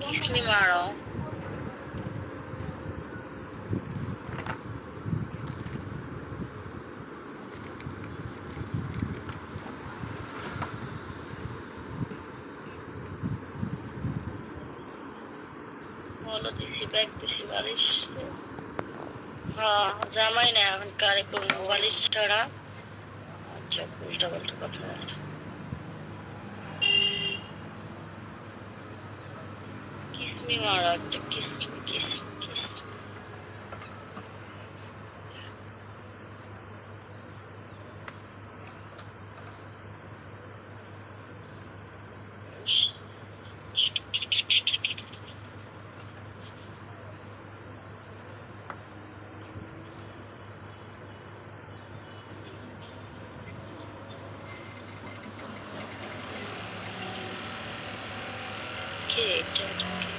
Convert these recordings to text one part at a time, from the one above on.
কিসমি মারো বলো, দিছি ব্যাগ দিছি বালিশ। হ্যাঁ জামাই না, এখন কারে করব? বালিশ ছাড়া। আচ্ছা উল্টা পাল্টা কথা বলে কিসমি মারো একটা কিসমি কিসমি কিসমি কে এটা এটা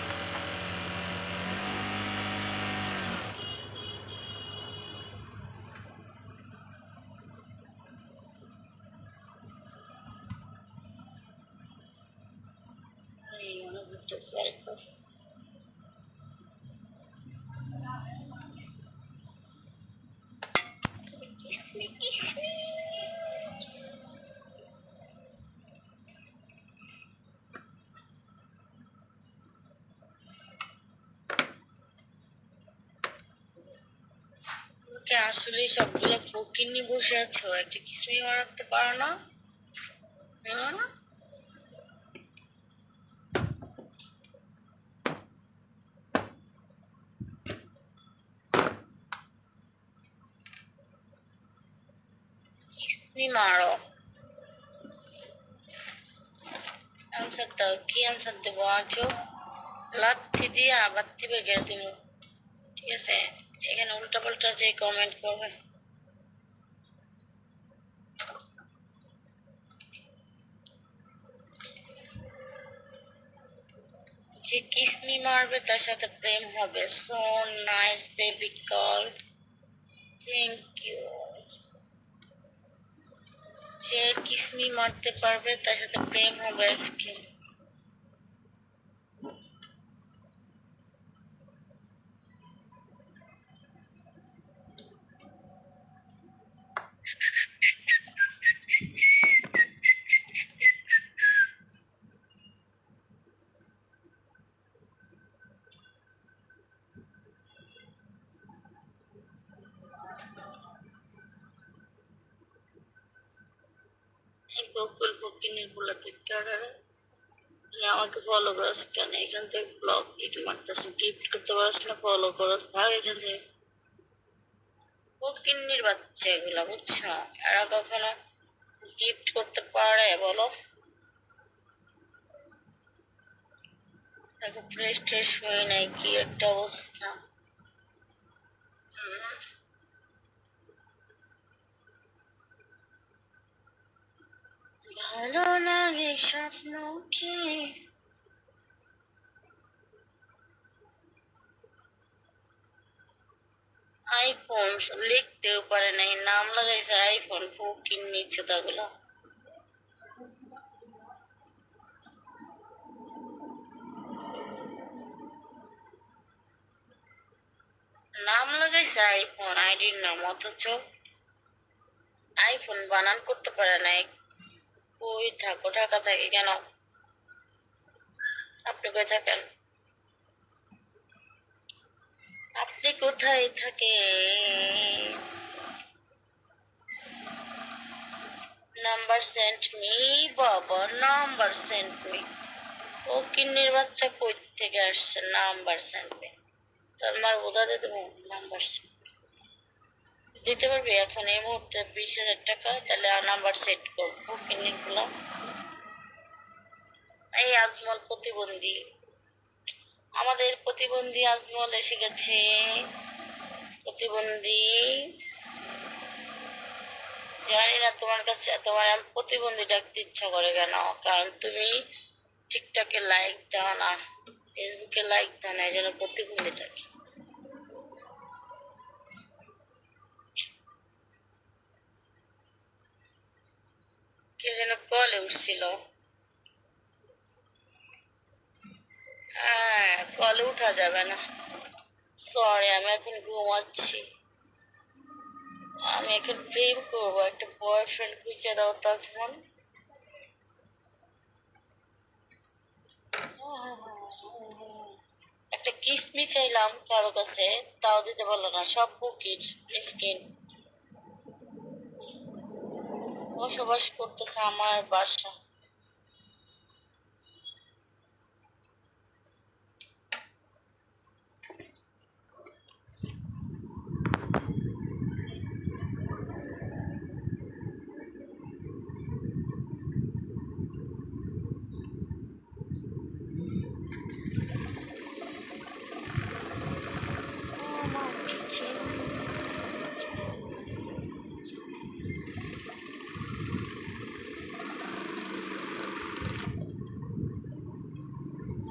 কে? এই অনেক একটা সাইকেল কিসমি কিসমি কে আসলে সবগুলো ফকির নিয়ে বসে আছো, একটা কিসমি মারাতে পারো না হ্যাঁ? কিসমি মারো আনসার দাও কি আনসার দেবো আছো লাথি দিয়ে আবার দিবে গেলে তুমি ঠিক আছে এখানে উল্টা পাল্টা যে কমেন্ট করবে যে কিসমি মারবে তার সাথে প্রেম হবে so nice baby call thank you যে কিসমি মারতে পারবে তার সাথে প্রেম হবে আজকে। এই বকুল ফকিনের গুলাতে কারা আমাকে ফলো করস কেন এখান থেকে ব্লগ ইট মারতেছে গিফট করতে পারস না ফলো করস ভাগ এখান থেকে ফকিন্নির বাচ্চা এগুলা বুঝছ এরা কখনো গিফট করতে পারে বলো দেখো ফ্রেশ ট্রেশ হয়ে নাই কি একটা অবস্থা হুম। স্বপ্ন কি আইফোন লিখতেও পারে নাই, নাম লাগাইছে আইফোন ফোকিন নিচ্ছে তাগুলো। নাম লাগাইছে আইফোন, আইডির নাম অথচ আইফোন বানান করতে পারে নাই। কই থাকো ঢাকা থাকে কেন? আপনি কই থাকেন? আপনি কোথায় থাকেন? নাম্বার সেন্ট মি, বাবা, নাম্বার সেন্ট মি। ও কিন্নির বাচ্চা কই থেকে আসছে? Number send me. তোর মার বোধা দিতে নাম্বার সেন্ট। দিতে পারবি? এখন এই মুহূর্তে বিশ হাজার টাকা, তাহলে নাম্বার সেট করব কিন্নিরগুলো এই আজমল প্রতিবন্ধী। আমাদের প্রতিবন্ধী আজমল এসে গেছে। প্রতিবন্ধী। জানি না তোমার কাছে, তোমার প্রতিবন্ধী ডাকতে ইচ্ছা করে কেন? কারণ তুমি টিকটকে লাইক দাও না ফেসবুকে লাইক দাও না, এই জন্য প্রতিবন্ধী ডাকি। কে যেন কলে উঠছিল। হ্যাঁ কলে উঠা যাবে না। সরি আমি এখন ঘুমাচ্ছি। আমি এখন প্রেম করব, একটা বয়ফ্রেন্ড খুঁজে দাও তাজমন একটা কিসমি চাইলাম কারও কাছে, তাও দিতে পারল না, সব বুকির মিসকিন বসবাস করতেছে আমার বাসা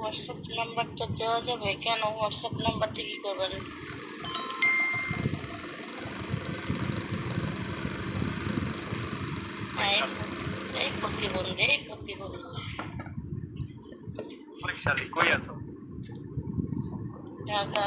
হোয়াটসঅ্যাপ নাম্বারটা দেওয়া যাবে? কেন হোয়াটসঅ্যাপ নাম্বারটা কী করবেন? এই প্রতিবন্ধী এই প্রতিবন্ধী। কই আছো? ঢাকা।